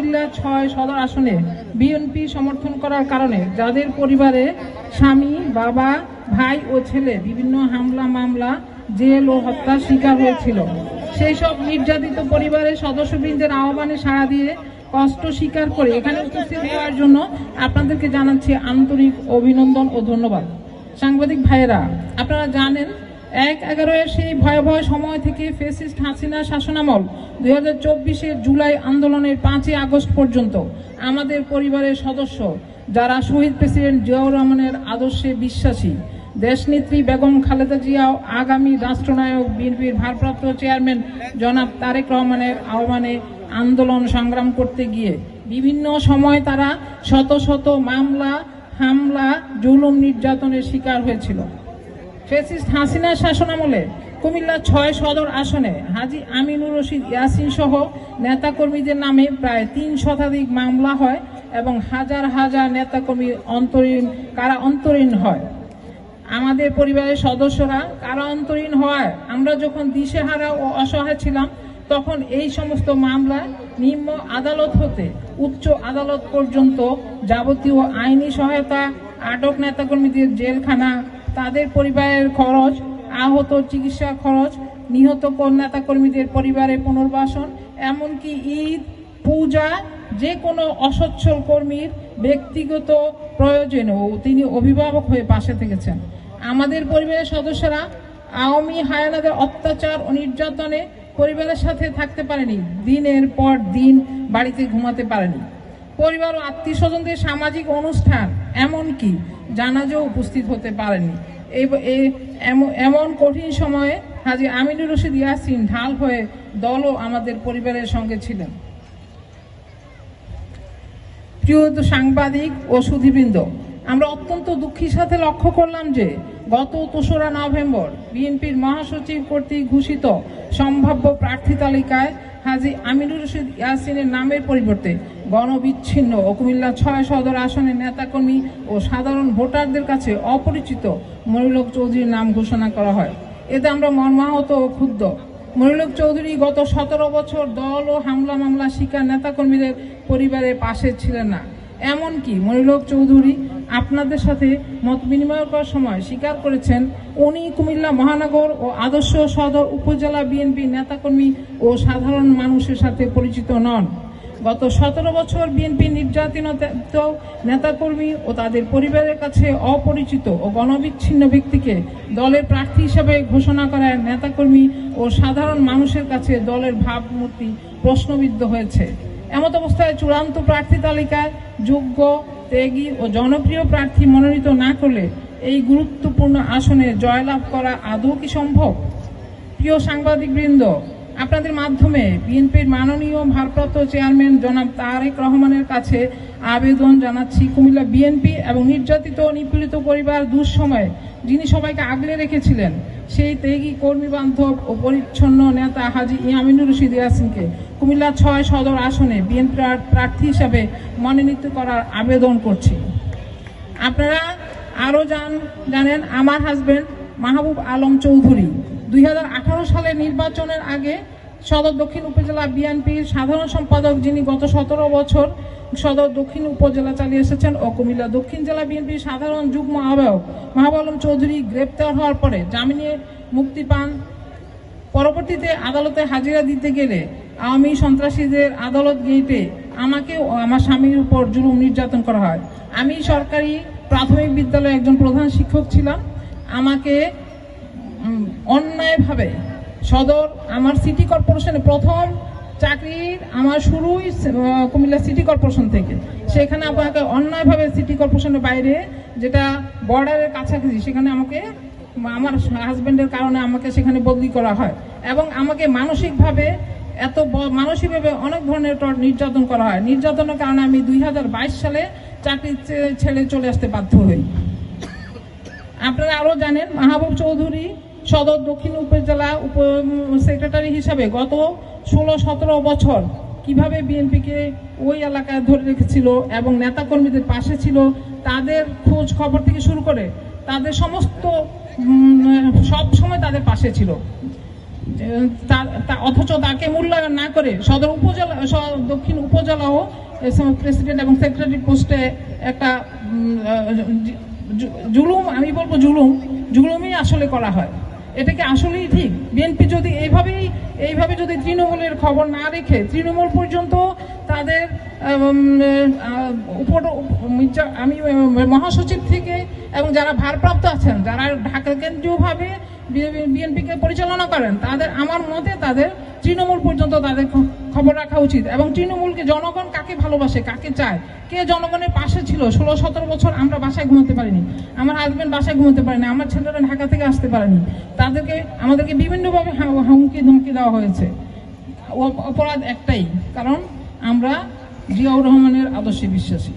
কুমিল্লা ছয় সদর আসনে বিএনপি সমর্থন করার কারণে যাদের পরিবারে স্বামী, বাবা, ভাই ও ছেলে বিভিন্ন হামলা, মামলা, জেল ও হত্যার শিকার হয়েছিল। সেই সব নির্যাতিত পরিবারের সদস্যবৃন্দের আহ্বানে সাড়া দিয়ে কষ্ট স্বীকার করে এখানে উপস্থিত হওয়ার জন্য আপনাদেরকে জানাচ্ছি আন্তরিক অভিনন্দন ও ধন্যবাদ। সাংবাদিক ভাইয়েরা, আপনারা জানেন এক এগারোয়ের সেই ভয়াবহ সময় থেকে ফেসিস্ট হাসিনা শাসনামল দুই হাজার চব্বিশের জুলাই আন্দোলনের পাঁচই আগস্ট পর্যন্ত আমাদের পরিবারের সদস্য, যারা শহীদ প্রেসিডেন্ট জিয়াউর রহমানের আদর্শে বিশ্বাসী, দেশনেত্রী বেগম খালেদা জিয়াও আগামী রাষ্ট্রনায়ক বিএনপির ভারপ্রাপ্ত চেয়ারম্যান জনাব তারেক রহমানের আহ্বানে আন্দোলন সংগ্রাম করতে গিয়ে বিভিন্ন সময় তারা শত শত মামলা, হামলা, জুলুম নির্যাতনের শিকার হয়েছিল। ফেসিস্ট হাসিনার শাসনামলে কুমিল্লা ছয় সদর আসনে হাজি আমিনুর রশিদ ইয়াসিন সহ নেতাকর্মীদের নামে প্রায় তিন শতাধিক মামলা হয় এবং হাজার হাজার নেতাকর্মী অন্তরীণ, কারা অন্তরীণ হয়। আমাদের পরিবারের সদস্যরা কারা অন্তরীণ হওয়ায় আমরা যখন দিশেহারা ও অসহায় ছিলাম, তখন এই সমস্ত মামলা নিম্ন আদালত হতে উচ্চ আদালত পর্যন্ত যাবতীয় আইনি সহায়তা আটক নেতাকর্মীদের জেলখানা তাদের পরিবারের খরচ, আহত চিকিৎসা খরচ, নিহত কোন কর্মীদের পরিবারে পুনর্বাসন, এমনকি ঈদ, পূজা যে কোনো অসচ্ছল কর্মীর ব্যক্তিগত প্রয়োজনেও তিনি অভিভাবক হয়ে পাশে থেকেছেন। আমাদের পরিবারের সদস্যরা আওয়ামী হায়ানাদের অত্যাচার ও নির্যাতনে পরিবারের সাথে থাকতে পারেনি, দিনের পর দিন বাড়িতে ঘুমাতে পারেনি। পরিবার ও আত্মীয় স্বজনদের সামাজিক অনুষ্ঠান এমনকি জানাজেও উপস্থিত হতে পারেনি। এমন কঠিন সময়ে হাজি আমিনুর রশিদ ইয়াসিন ঢাল হয়ে দলও আমাদের পরিবারের সঙ্গে ছিলেন। প্রিয় সাংবাদিক ও সুধীবৃন্দ, আমরা অত্যন্ত দুঃখের সাথে লক্ষ্য করলাম যে গত তেসরা নভেম্বর বিএনপির মহাসচিব কর্তৃক ঘোষিত সম্ভাব্য প্রার্থী তালিকায় হাজি আমিনুর রশিদ ইয়াসিনের নামের পরিবর্তে গণবিচ্ছিন্ন ও কুমিল্লা ছয় সদর আসনের নেতাকর্মী ও সাধারণ ভোটারদের কাছে অপরিচিত মনিলোক চৌধুরীর নাম ঘোষণা করা হয়। এতে আমরা মর্মাহত ও ক্ষুব্ধ। মনিলোক চৌধুরী গত সতেরো বছর দল ও হামলা মামলা শিকার নেতাকর্মীদের পরিবারের পাশে ছিলেন না। এমনকি মনিলোক চৌধুরী আপনাদের সাথে মত বিনিময় করার সময় স্বীকার করেছেন উনি কুমিল্লা মহানগর ও আদর্শ সদর উপজেলা বিএনপি নেতাকর্মী ও সাধারণ মানুষের সাথে পরিচিত নন। গত সতেরো বছর বিএনপি নির্যাতিত নেতাকর্মী ও তাদের পরিবারের কাছে অপরিচিত ও গণবিচ্ছিন্ন ব্যক্তিকে দলের প্রার্থী হিসেবে ঘোষণা করায় নেতাকর্মী ও সাধারণ মানুষের কাছে দলের ভাবমূর্তি প্রশ্নবিদ্ধ হয়েছে। এমত অবস্থায় চূড়ান্ত প্রার্থী তালিকায় যোগ্য ত্যাগী ও জনপ্রিয় প্রার্থী মনোনীত না করলে এই গুরুত্বপূর্ণ আসনে জয়লাভ করা আদৌ কি সম্ভব? প্রিয় সাংবাদিকবৃন্দ আপনাদের মাধ্যমে বিএনপির মাননীয় ভারপ্রাপ্ত চেয়ারম্যান জনাব তারেক রহমানের কাছে আবেদন জানাচ্ছি। কুমিল্লা বিএনপি এবং নির্যাতিত নিপীড়িত পরিবার দুঃসময়ে যিনি সবাইকে আগলে রেখেছিলেন, সেই ত্যাগী কর্মী বান্ধব ও পরিচ্ছন্ন নেতা হাজি ইয়ামিনুর রশিদ ইয়াসিনকে কুমিল্লা ছয় সদর আসনে বিএনপি প্রার্থী হিসাবে মনোনীত করার আবেদন করছি। আপনারা আরও জান, জানেন, আমার হাজব্যান্ড মাহবুব আলম চৌধুরী। দুই সালের নির্বাচনের আগে সদর দক্ষিণ উপজেলা বিএনপির সাধারণ সম্পাদক যিনি গত সতেরো বছর সদর দক্ষিণ উপজেলা চালিয়ে এসেছেন ও কুমিল্লা দক্ষিণ জেলা বিএনপির সাধারণ যুগ্ম আহ্বায়ক মাহবুব চৌধুরী গ্রেপ্তার হওয়ার পরে জামিনে মুক্তি পান। পরবর্তীতে আদালতে হাজিরা দিতে গেলে আওয়ামী সন্ত্রাসীদের আদালত গেটে আমাকে আমার স্বামীর উপর জুলুম নির্যাতন করা হয়। আমি সরকারি প্রাথমিক বিদ্যালয়ে একজন প্রধান শিক্ষক ছিলাম। আমাকে অন্যায়ভাবে সদর আমার সিটি কর্পোরেশনে প্রথম চাকরির আমার শুরুই কুমিল্লা সিটি কর্পোরেশন থেকে। সেখানে আমাকে অন্যায়ভাবে সিটি কর্পোরেশনের বাইরে যেটা বর্ডারের কাছাকাছি, সেখানে আমাকে, আমার হাজবেন্ডের কারণে আমাকে সেখানে বদলি করা হয় এবং আমাকে মানসিকভাবে এত মানসিকভাবে অনেক ধরনের নির্যাতন করা হয়। নির্যাতনের কারণে আমি দুই হাজার বাইশ সালে চাকরি ছেড়ে চলে আসতে বাধ্য হই। আপনারা আরও জানেন, মাহবুব চৌধুরী সদর দক্ষিণ উপজেলা উপ সেক্রেটারি হিসাবে গত ষোলো সতেরো বছর কীভাবে বিএনপিকে ওই এলাকায় ধরে রেখেছিল এবং নেতাকর্মীদের পাশে ছিল, তাদের খোঁজ খবর থেকে শুরু করে তাদের সমস্ত সব সময় তাদের পাশে ছিল। অথচ তাকে মূল্যায়ন না করে সদর উপজেলা দক্ষিণ উপজেলাও প্রেসিডেন্ট এবং সেক্রেটারি পোস্টে একটা জুলুম, আমি বলব জুলুম, জুলুমই আসলে করা হয়। এটা কি আসলেই ঠিক। বিএনপি যদি এইভাবেই এইভাবে যদি তৃণমূলের খবর না রেখে, তৃণমূল পর্যন্ত তাদের উপর আমি মহাসচিব থেকে এবং যারা ভারপ্রাপ্ত আছেন, যারা ঢাকা কেন্দ্রীয়ভাবে বিএনপিকে পরিচালনা করেন, তাদের, আমার মতে তাদের তৃণমূল পর্যন্ত তাদের খবর রাখা উচিত। এবং তৃণমূলকে জনগণ কাকে ভালোবাসে, কাকে চায়? কে জনগণের পাশে ছিল? ষোলো, সতেরো বছর আমরা বাসায় ঘুমোতে পারিনি। আমার হাজব্যান্ড বাসায় ঘুমোতে পারেনি। আমার ছেলেরা ঢাকা থেকে আসতে পারেনি। তাদেরকে, আমাদেরকে বিভিন্নভাবে হুমকি, ধমকি দেওয়া হয়েছে। অপরাধ একটাই, কারণ আমরা জিয়াউর রহমানের আদর্শে বিশ্বাসী।